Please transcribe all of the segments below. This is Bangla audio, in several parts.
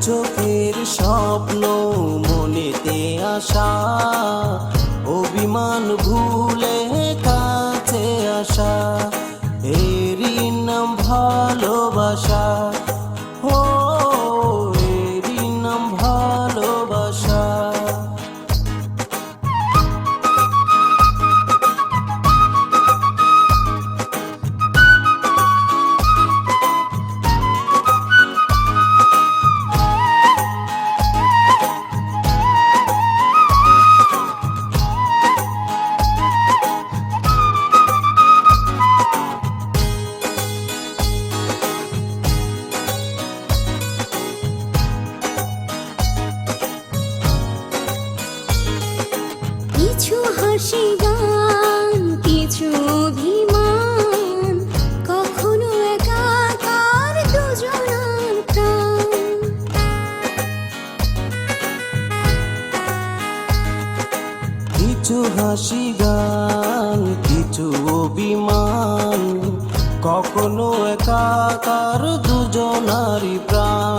চোখের স্বপ্ন মনেতে আসা অভিমান ভুলে কিছু কখনো একাকার দুজনার প্রাণ। হাসি গান কিছু অভিমান কখনো একাকার দুজনারই প্রাণ।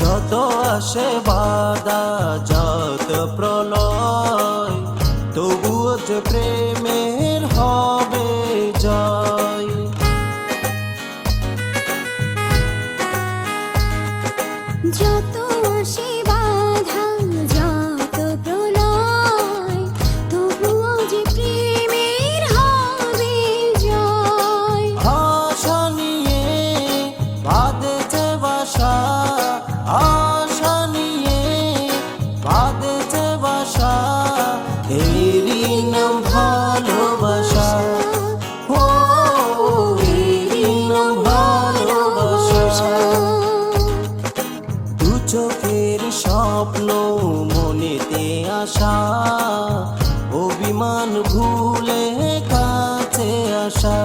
যত আসে বাধা যত প্রলয় তবুও যে প্রেমের হবে জয়। যত আসে বাঁধেছে বাসা, এরই নাম ভালোবাসা। ও, এরই নাম ভালোবাসা। দু চোখের আসা অভিমান ভুলে কাছে আসা।